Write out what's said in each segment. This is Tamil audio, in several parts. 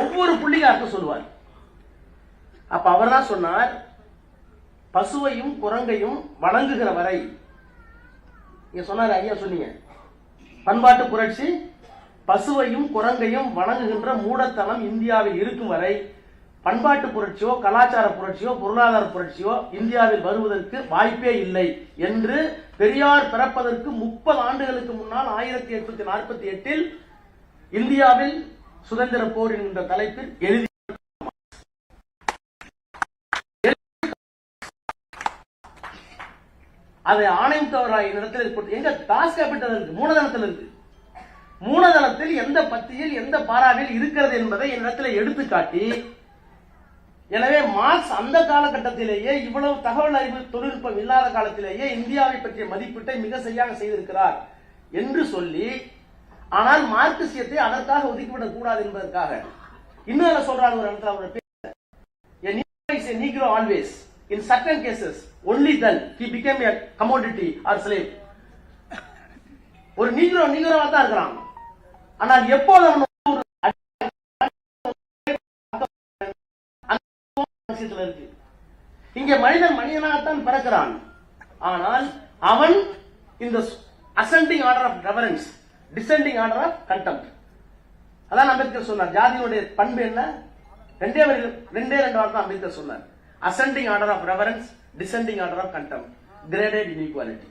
ஒவ்வொரு புள்ளிக்கு அர்த்தம் சொல்லுவார். அப்ப அவர் தான் சொன்னார் பசுவையும் குரங்கையும் வணங்குகிற வரை நீங்க சொன்னார் ஐயா சொன்னீங்க. பண்பாட்டு புரட்சி பசுவையும் குரங்கையும் வணங்குகின்ற மூடத்தனம் இந்தியாவில் இருக்கும் வரை பண்பாட்டு புரட்சியோ கலாச்சார புரட்சியோ பொருளாதார புரட்சியோ இந்தியாவில் வருவதற்கு வாய்ப்பே இல்லை என்று பெரியார் பிறப்பதற்கு முப்பது ஆண்டுகளுக்கு முன்னால் ஆயிரத்தி எட்நூத்தி நாற்பத்தி எட்டில் இந்தியாவில் சுதந்திர போர் என்கின்ற தலைப்பில் எழுதி அதை ஆணையத்தவராய் இடத்தில் இருக்கு. எங்க தாஸ் கேபிட்டல் இருக்கு மூலதனத்தில் இருக்கு மூலதனத்தில் எந்த பத்தியில் எந்த பாராவில் இருக்கிறது என்பதை என்னிடத்தில் எடுத்து காட்டி எனவே மார்க்ஸ் அந்த காலகட்டத்திலேயே இவ்வளவு தகவல் அறிவு தொழில்நுட்பம் இல்லாத காலத்திலேயே இந்தியாவை பற்றிய மதிப்பீட்டை மிக சரியாக செய்திருக்கிறார் என்று சொல்லி ஆனால் மார்க்சியத்தை அதற்காக ஒதுக்கிவிடக் கூடாது என்பதற்காக. இன்னொரு சொல்றாங்க ஒரு இடத்துல அவரோட பேர்? A Negro is a Negro always. In certain cases, only commodity are became ஒரு நீக்ரோ நீக்ரோவா தான் இருக்கிறான். ஆனால் எப்போது அவன் இருக்கு. இங்கே மனிதன் மனிதனாகத்தான் பிறக்கிறான். ஆனால் அவன் இந்த ascending order of reverence descending order of contempt அதான் அம்பேத்கர் சொன்னார். ஜாதியினுடைய பண்பு என்ன? ரெண்டே ரெண்டே ரெண்டு வார்த்தை அம்பேத்கர் சொன்னார். Ascending order of reverence descending order of contempt graded inequality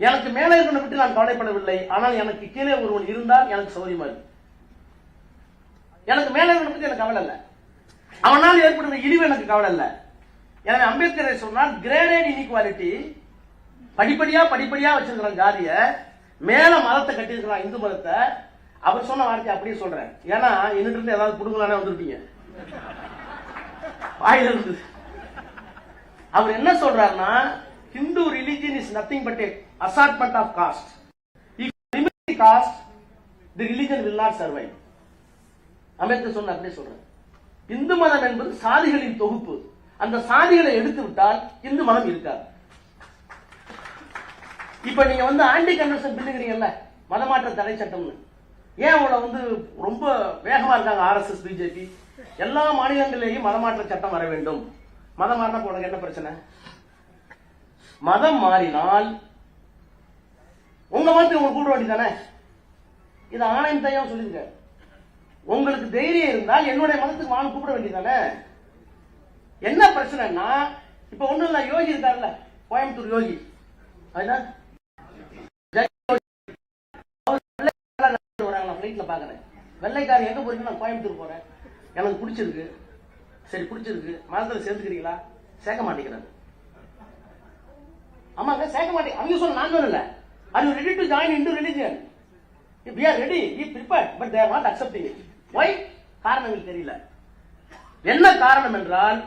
எனக்கு மேலே இருக்கணும் விட்டு நான் கவலைப்படவில்லை. ஆனால் எனக்கு கீழே ஒருவன் இருந்தால் எனக்கு சௌரியமா இருக்கு எனக்கு மேலே இருக்கணும் பற்றி எனக்கு கவலை இல்லை. அவனால் ஏற்படுகிற இழிவு எனக்கு கவலை இல்லை. எனவே அம்பேத்கரை சொன்னால் கிரேடட் இன்இக்வாலிட்டி படிப்படியா படிப்படியா வச்சிருக்கிறான் ஜாதிய. மேல மதத்தை கட்டியிருக்கிறான் இந்து மதத்தை. அவர் சொன்ன வார்த்தை அப்படியே சொல்றேன். ஏன்னா என்னட்டு இருந்து ஏதாவது புடுங்கலானே வந்திருப்பீங்க. வாயில இருந்து. அவர் என்ன சொல்றாருன்னா Hindu religion is nothing but assortment of caste if caste the religion will not survive Ambedkar சொன்ன அப்படியே சொல்றேன். இந்து மதம் என்பது சாதிகளின் தொகுப்பு. அந்த சாதிகளை எடுத்து விட்டால் இந்து மதம் இருக்காது. இப்ப நீங்க வந்து ஆண்டி கன்வென்ஷன் பில்லுங்கிறீங்கல்ல மதமாற்ற தடை சட்டம்னு. ஏன் அவங்கள வந்து ரொம்ப வேகமா இருக்காங்க ஆர்எஸ்எஸ் பிஜேபி எல்லா மாநிலங்களிலேயும் மதமாற்ற சட்டம் வர வேண்டும். மதம் மாறினா போனது உனக்கு என்ன பிரச்சனை? மதம் மாறினால் உங்க மதத்தை உங்களுக்கு கூப்பிட வேண்டியதானே இது ஆணையம் தையம் சொல்லியிருக்க உங்களுக்கு தைரியம் இருந்தால் என்னுடைய மதத்துக்கு வாங்க கூப்பிட வேண்டியதானே என்ன பிரச்சனைன்னா இப்ப ஒண்ணும் இல்ல யோகி இருக்காருல்ல கோயம்புத்தூர் யோகி. வராங்களா ஃபிளைட்ல பாக்குறேன். வெள்ளைக்காரன் எங்க போறீங்க நான் கோயம்புத்தூர் போறேன். எனக்கு பிடிச்சிருக்கு. சரி பிடிச்சிருக்கு. மதத்துல சேர்ந்துக்கிறீங்களா? சேர்க்க மாட்டேங்கிறாரு. ஆமாங்க சேர்க்க மாட்டேங்க அவங்க சொல்ல நான் சொல்லல. Are you ready to join into religion we are ready we prepared but they're not accepting it why காரணங்கள் தெரியல. என்ன காரணம் என்றால்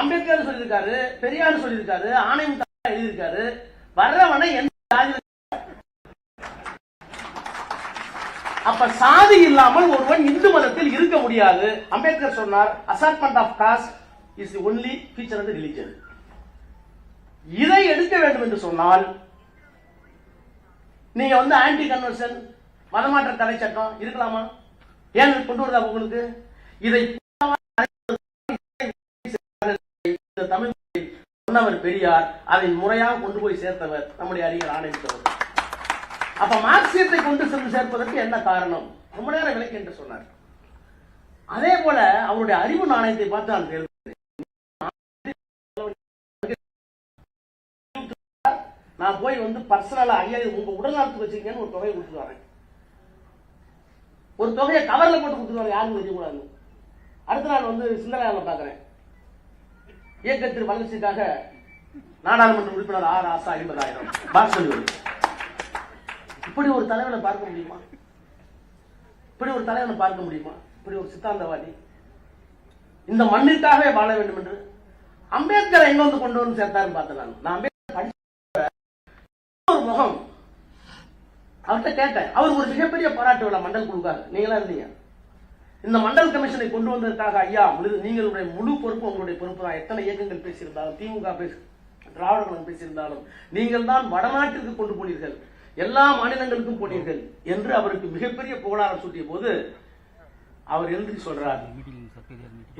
அம்பேத்கர் சொல்லியிருக்காரு பெரியார் சொல்லியிருக்காரு ஆணையம் எழுதியிருக்காரு. வர்றவனை எந்த ஜாதி அப்ப சாதி இல்லாமல் ஒருவன் இந்து மதத்தில் இருக்க முடியாது. அம்பேத்கர் சொன்னார் assortment of caste is only feature of religion இதை எடுக்க வேண்டும் என்று சொன்னால் நீங்க வந்து ஆன்டி கன்வர்ஷன் மதமாற்ற தடை சட்டம் இருக்கலாமா? ஏன் கொண்டு வருதா உங்களுக்கு? இதை தமிழ் சொன்னவர் பெரியார் அதை முறையாக கொண்டு போய் சேர்த்தவர் நம்முடைய அறிஞர் ஆணையத்தவர் அப்ப மார்க்சியத்தை கொண்டு சென்று சேர்ப்பதற்கு என்ன காரணம்? ரொம்ப நேரம் விளக்கு என்று சொன்னார். அதே போல அவருடைய அறிவு நாணயத்தை பார்த்து நான் கேள்வி நான் போய் வந்து பர்சனலா ஐயா உங்க உடல் நலத்துக்கு வச்சிருக்கேன்னு ஒரு தொகையை கொடுத்துட்டு வரேன் ஒரு தொகையை கவர்ல போட்டு கொடுத்துருவாங்க யாரும் தெரியக்கூடாது அடுத்த நாள் வந்து சிந்தனையாளர் பாக்குறேன் இயக்கத்தின் வளர்ச்சிக்காக நாடாளுமன்ற உறுப்பினர் ஆர் ஆசா ஐம்பதாயிரம் பாக்ஸ் இப்படி ஒரு தலைவனை பார்க்க முடியுமா? இப்படி ஒரு தலைவனை பார்க்க முடியுமா? இப்படி ஒரு சித்தாந்தவாதி. இந்த மண்ணிற்காகவே வாழ வேண்டும் என்று அம்பேத்கர் எங்க வந்து கொண்டு வந்து சேர்த்தாருன்னு பார்த்தேன் நான். அம்பேத்கர் படிச்ச ஒரு முகம் அவர்கிட்ட கேட்டேன். அவர் ஒரு மிகப்பெரிய பாராட்டு விழா மண்டல் குழுக்கார் நீங்களா இருந்தீங்க. இந்த மண்டல் கமிஷனை கொண்டு வந்ததற்காக ஐயா முழு நீங்களுடைய முழு பொறுப்பு உங்களுடைய பொறுப்பு தான். எத்தனை இயக்கங்கள் பேசியிருந்தாலும் திமுக பேசி திராவிட கழகம் பேசியிருந்தாலும் நீங்கள் தான் வடநாட்டிற்கு கொண்டு போனீர்கள். எல்லா மாநிலங்களுக்கும் போனீர்கள் என்று அவருக்கு மிகப்பெரிய புகழாரம் சூட்டிய போது அவர் எழுதி சொல்றார்.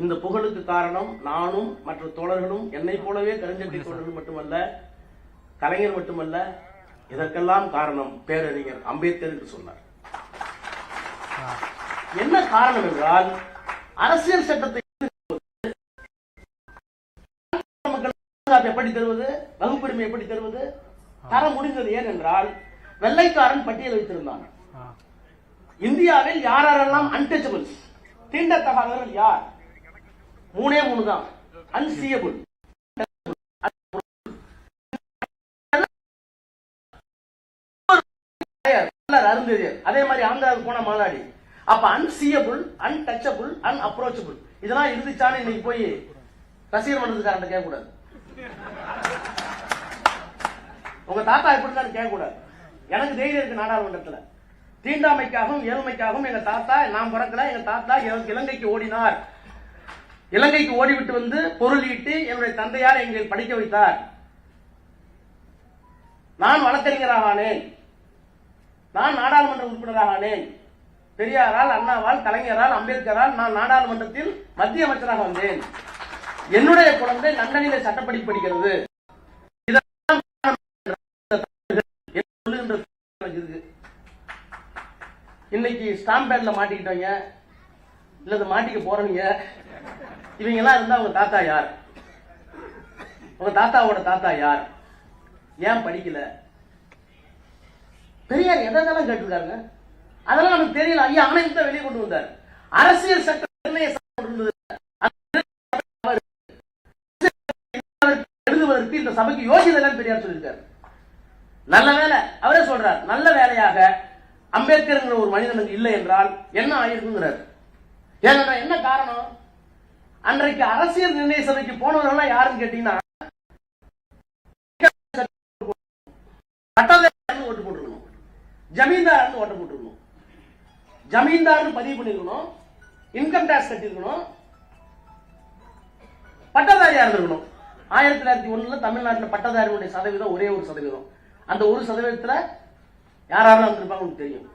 இந்த புகழுக்கு காரணம் நானும் மற்ற தோழர்களும் என்னை போலவே கலைஞர் தோழர்கள் மட்டுமல்ல கலைஞர் மட்டுமல்ல இதற்கெல்லாம் காரணம் பேரறிஞர் அம்பேத்கர் என்று சொன்னார். என்ன காரணம் என்றால் அரசியல் சட்டத்தை எப்படி தருவது வகுப்புரிமை எப்படி தருவது? தர முடிந்தது ஏனென்றால் வெள்ளைக்காரன் பட்டியல் வைத்திருந்தான். இந்தியாவில் யார் யாரெல்லாம் அன்டச்சபிள்ஸ் தீண்டத்தகாதவர்கள் யார்? மூணே மூணு தான். அன்சியபிள் அருந்ததியர். அதே மாதிரி ஆந்திராவுக்கு போன மாலாடி. அப்ப அன்சியபிள் அன்டச்சபிள் அன் அப்ரோச்சபிள் இதெல்லாம் இருந்துச்சான்னு இன்னைக்கு போய் ரசிகர் மன்றத்துக்காரன் கேட்க கூடாது உங்க தாத்தா எப்படின்னு கேட்க கூடாது எனக்கு தைரியம் இருக்கு நாடாளுமன்றத்துல. தீண்டாமைக்காகவும் ஏழ்மைக்காகவும் எங்க தாத்தா நான் பிறக்கல எங்க தாத்தா இலங்கைக்கு ஓடினார். இலங்கைக்கு ஓடிவிட்டு வந்து பொருள் ஈட்டு என்னுடைய தந்தையார் எங்களை படிக்க வைத்தார். நான் வழக்கறிஞராக ஆனேன். நான் நாடாளுமன்ற உறுப்பினராக ஆனேன். பெரியாரால் அண்ணாவால் கலைஞரால் அம்பேத்கரால் நான் நாடாளுமன்றத்தில் மத்திய அமைச்சராக வந்தேன். என்னுடைய குழந்தை லண்டனிலே சட்டப்படி படிக்கிறது. இதெல்லாம் இன்னைக்கு ஸ்டாம்ப் பேட்ல மாட்டிக்கிட்டவங்க இல்ல மாட்டிக்க போறவங்க இவங்க எல்லாம் இருந்தா உங்க தாத்தா யார்? உங்க தாத்தாவோட தாத்தா யார்? ஏன் படிக்கல? பெரியார் எதெல்லாம் கேட்டிருக்காருங்க? அதெல்லாம் நமக்கு தெரியல. ஐயா ஆணையத்தை வெளியே கொண்டு வந்தார். அரசியல் சட்ட நிர்ணய கொண்டு எழுதுவதற்கு இந்த சபைக்கு யோசிதெல்லாம் பெரியார் சொல்லியிருக்காரு. நல்ல வேலை. அவரே சொல்றார் நல்ல வேலையாக அம்பேத்கர்ங்கிற ஒரு மனிதனுக்கு இல்லை என்றால் என்ன ஆயிருக்குங்கிறார். ஏன்னா என்ன காரணம்? அன்றைக்கு அரசியல் நிர்ணய சபைக்கு போனவர்கள் யாருன்னு கேட்டீங்கன்னா ஓட்டு போட்டுருக்கணும். ஜமீன்தார் ஓட்டு போட்டுருக்கணும். ஜமீன்தார்னு பதிவு பண்ணிருக்கணும் இன்கம் டேக்ஸ் கட்டியிருக்கணும் பட்டதாரியா இருந்திருக்கணும். ஆயிரத்தி தொள்ளாயிரத்தி ஒண்ணுல தமிழ்நாட்டில் பட்டதாரிகளுடைய சதவீதம் ஒரே ஒரு சதவீதம். அந்த ஒரு சதவீதத்துல யாரெல்லாம் வந்திருப்பாங்க உங்களுக்கு தெரியும்.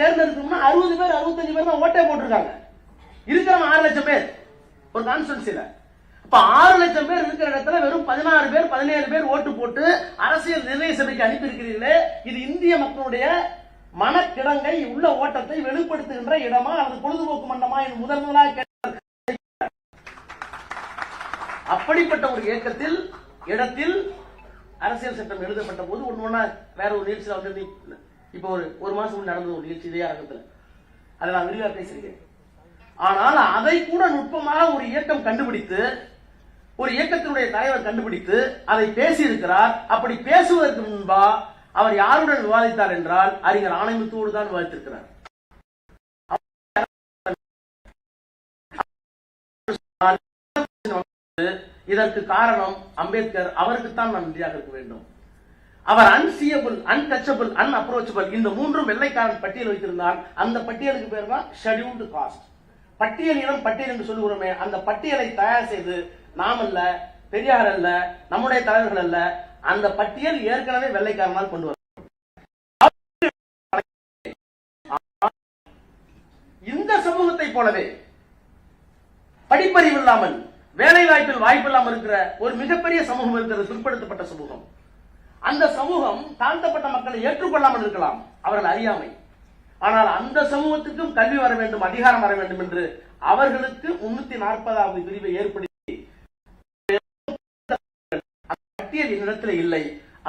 தேர்ந்தெடுக்கணும்னா அறுபது பேர் அறுபத்தஞ்சு பேர் தான் ஓட்டே போட்டிருக்காங்க. இருக்கிறவங்க ஆறு லட்சம் பேர் ஒரு கான்ஸ்டன்சில இப்ப ஆறு லட்சம் பேர் இருக்கிற இடத்துல வெறும் பதினாறு பேர் பதினேழு பேர் ஓட்டு போட்டு அரசியல் நிர்ணய சபைக்கு அனுப்பி இருக்கிறீர்களே. இது இந்திய மக்களுடைய மனக்கிடங்கை உள்ள ஓட்டத்தை வெளிப்படுத்துகின்ற இடமா அல்லது பொழுதுபோக்கு மண்டமா என்று முதல் முதலாக அப்படிப்பட்ட ஒரு இயக்கத்தில் இடத்தில் அரசியல் சட்டம் எழுதப்பட்ட போது ஒண்ணு ஒண்ணா வேற ஒரு நிகழ்ச்சியில் வந்து இப்போ ஒரு ஒரு மாசம் முன்னாடி நடந்த ஒரு நிகழ்ச்சி இதே அரங்கத்தில். அதை நான் விரிவாக பேசியிருக்கேன். ஆனால் அதை கூட நுட்பமாக ஒரு இயக்கம் கண்டுபிடித்து ஒரு இயக்கத்தினுடைய தலைவர் கண்டுபிடித்து அதை பேசியிருக்கிறார். அப்படி பேசுவதற்கு முன்பா அவர் யாருடன் விவாதித்தார் என்றால் அறிஞர் ஆணைமுத்தோடு தான் விவாதித்திருக்கிறார். இதற்கு காரணம் அம்பேத்கர் அவருக்குத்தான் நான் நன்றியாக இருக்க வேண்டும். அவர் அன்சியபிள் அன்டச்சபிள் அன்அப்ரோச்சபிள் இந்த மூன்றும் வெள்ளைக்காரன் பட்டியல் வைத்திருந்தால் அந்த பட்டியலுக்கு பேர் தான் ஷெடியூல்டு காஸ்ட் பட்டியல் இனம் பட்டியல் என்று சொல்லுகிறோமே அந்த பட்டியலை தயார் செய்து நாம் அல்ல பெரியார் அல்ல நம்முடைய தலைவர்கள் அல்ல அந்த பட்டியல் ஏற்கனவே வெள்ளைக்காரனால் கொண்டு வர இந்த சமூகத்தை போலவே படிப்பறிவு இல்லாமல் வேலை வாய்ப்பில் வாய்ப்பு இல்லாமல் இருக்கிற ஒரு மிகப்பெரிய சமூகம் இருக்கிறது பிற்படுத்தப்பட்ட சமூகம். அந்த சமூகம் தாழ்த்தப்பட்ட மக்களை ஏற்றுக்கொள்ளாமல் இருக்கலாம் அவர்கள் அறியாமை. ஆனால் அந்த சமூகத்துக்கும் கல்வி வர வேண்டும் அதிகாரம் வர வேண்டும் என்று அவர்களுக்கு முன்னூத்தி நாற்பதாவது பிரிவை ஏற்படுத்தி அந்த பட்டியல் என்னிடத்தில் இல்லை.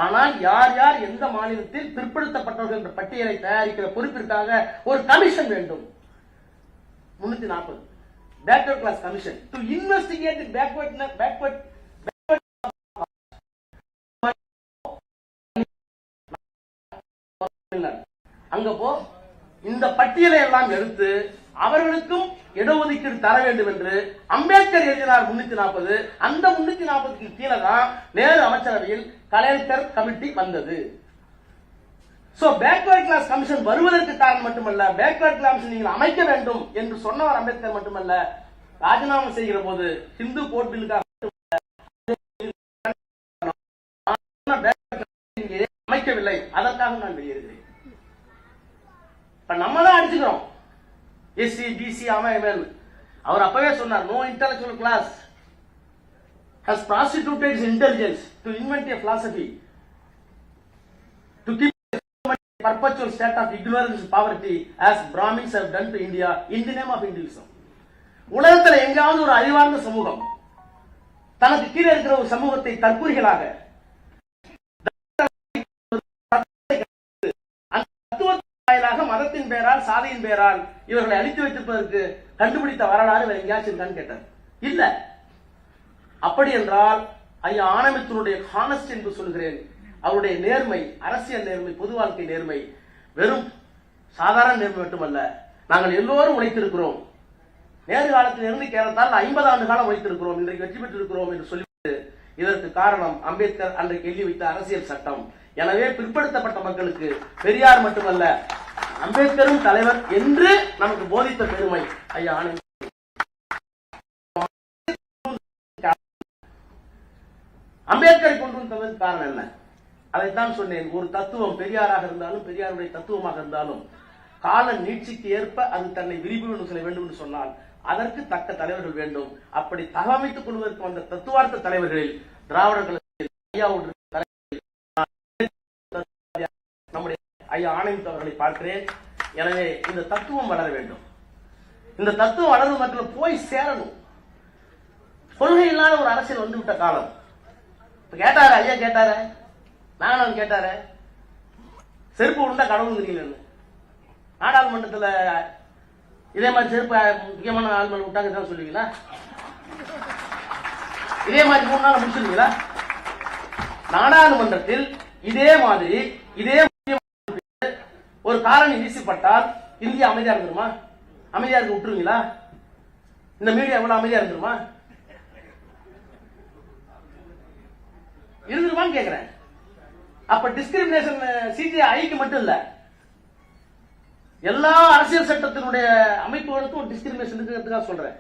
ஆனால் யார் யார் எந்த மாநிலத்தில் பிற்படுத்தப்பட்டவர்கள் என்ற பட்டியலை தயாரிக்கிற பொறுப்பிற்காக ஒரு கமிஷன் வேண்டும். முன்னூத்தி நாற்பது. Backward class commission to investigate backward backward அங்க போ. இந்த பட்டியலை எல்லாம் எடுத்து அவர்களுக்கும் இடஒதுக்கீடு தர வேண்டும் என்று அம்பேத்கர் எழுதினார் முன்னூத்தி நாற்பது. அந்த முன்னூத்தி நாற்பதுக்கு கீழே தான் நேரு அமைச்சரவையில் கலெக்டர் கமிட்டி வந்தது. சோ பேக்வர்ட் கிளாஸ் கமிஷன் வருவதற்கு காரணம் மட்டுமல்ல பேக்வர்ட் கிளாஸ் நீங்கள் அமைக்க வேண்டும் என்று சொன்னவர் அம்பேத்கர் மட்டுமல்ல ராஜினாமா செய்கிற போது ஹிந்து கோட் பில்லுக்காக அமைக்கவில்லை. அதற்காக நான் வெளியேறுகிறேன். நம்ம தான் அடிச்சுக்கிறோம். எஸ்சி பிசி அவன் அவர் அப்பவே சொன்னார் no intellectual class has prostituted intelligence to invent a philosophy perpetual state of ignorance and poverty as Brahmins have done to India in the name of Hinduism. உலகத்தில் எங்காவது ஒரு அறிவார்ந்த சமூகம் தனக்கு கீழே இருக்கிற ஒரு சமூகத்தை தற்கொலைகளாக வாயிலாக மதத்தின் பெயரால் சாதியின் பெயரால் இவர்களை அழித்து வைத்திருப்பதற்கு கண்டுபிடித்த வரலாறு வேற எங்கேயாச்சும் இருக்கான்னு கேட்டார் இல்ல. அப்படி என்றால் ஐயா ஆனமித்தனுடைய ஹானஸ்ட் என்று சொல்கிறேன் அவருடைய நேர்மை அரசியல் நேர்மை பொது வாழ்க்கை நேர்மை வெறும் சாதாரண நேர்மை மட்டுமல்ல நாங்கள் எல்லோரும் உழைத்திருக்கிறோம். நேரு காலத்தில் இருந்து கேரளத்தால் ஐம்பது ஆண்டு காலம் உழைத்திருக்கிறோம். இன்றைக்கு வெற்றி பெற்றிருக்கிறோம் என்று சொல்லிவிட்டு இதற்கு காரணம் அம்பேத்கர் அன்றைக்கு எழுதி வைத்த அரசியல் சட்டம். எனவே பிற்படுத்தப்பட்ட மக்களுக்கு பெரியார் மட்டுமல்ல அம்பேத்கரும் தலைவர் என்று நமக்கு போதித்த பெருமை. ஐயா ஆனந்த். அம்பேத்கரை கொண்டு வந்ததற்கு காரணம் என்ன? அதைத்தான் சொன்னேன். ஒரு தத்துவம் பெரியாராக இருந்தாலும் பெரியாருடைய தத்துவமாக இருந்தாலும் கால நீட்சிக்கு ஏற்ப அது தன்னை விரிவு சொல்ல வேண்டும் என்று சொன்னால் அதற்கு தக்க தலைவர்கள் வேண்டும். அப்படி தகவமைத்துக் கொள்வதற்கு வந்த தத்துவார்த்த தலைவர்களில் திராவிடர்களுக்கு நம்முடைய ஐயா ஆனந்த் அவர்களை பார்க்கிறேன். எனவே இந்த தத்துவம் வளர வேண்டும். இந்த தத்துவம் வளர்ந்து மக்கள் போய் சேரணும். கொள்கை இல்லாத ஒரு அரசியல் வந்து விட்ட காலம். இப்ப கேட்டாரு? ஐயா கேட்டாரு? நானும் கேட்டாரு செருப்பு விழுந்தா கடவுள் தெரியலன்னு நாடாளுமன்றத்தில் இதே மாதிரி செருப்பு முக்கியமான ஆள் விட்டாங்க தான் சொல்லுவீங்களா? இதே மாதிரி மூணு நாள் முடிச்சிருவீங்களா? நாடாளுமன்றத்தில் இதே மாதிரி இதே முக்கியமான ஒரு காரணி வீசப்பட்டால் இந்தியா அமைதியா இருந்துருமா அமைதியா இருக்க விட்டுருவீங்களா? இந்த மீடியா எவ்வளவு அமைதியா இருந்துருமா? இருந்துருமான்னு கேக்குறேன். அப்ப டிஸ்கிரிமினேஷன் சிஜிஐக்கு மட்டும் இல்ல. எல்லா அரசியல் சட்டத்தினுடைய அமைப்புகளுக்கும் டிஸ்கிரிமினேஷன் சொல்றேன்.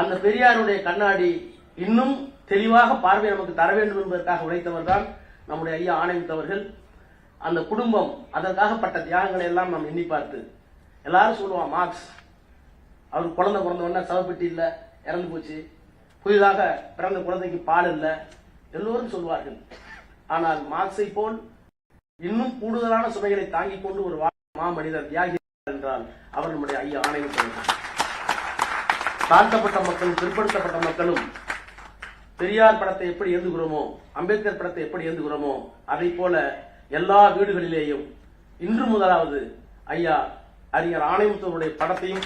அந்த பெரியாருடைய கண்ணாடி இன்னும் தெளிவாக பார்வை நமக்கு தர வேண்டும் என்பதற்காக உழைத்தவர் தான் நம்முடைய ஐயா ஆணையத்தவர்கள் அந்த குடும்பம் அதற்காகப்பட்ட தியாகங்களை எல்லாம் நாம் எண்ணி பார்த்து எல்லாரும் சொல்லுவான் மார்க்ஸ் அவர் குழந்தை பிறந்த உடனே சவப்பெட்டி இல்லை இறந்து போச்சு. புதிதாக பிறந்த குழந்தைக்கு பால் இல்ல. எல்லோரும் சொல்வார்கள். ஆனால் மார்க்சை போல் இன்னும் கூடுதலான சுமைகளை தாங்கிக் கொண்டு ஒரு மா மனிதர் தியாகி என்றால் அவர் நம்முடைய ஐயா ஆணையம் சொல்கிறார் தாழ்த்தப்பட்ட மக்களும் பிற்படுத்தப்பட்ட மக்களும் பெரியார் படத்தை எப்படி ஏந்துகிறோமோ அம்பேத்கர் படத்தை எப்படி ஏந்துகிறோமோ அதை போல எல்லா வீடுகளிலேயும் இன்று முதலாவது ஐயா அறிஞர் ஆணையத்துடைய படத்தையும்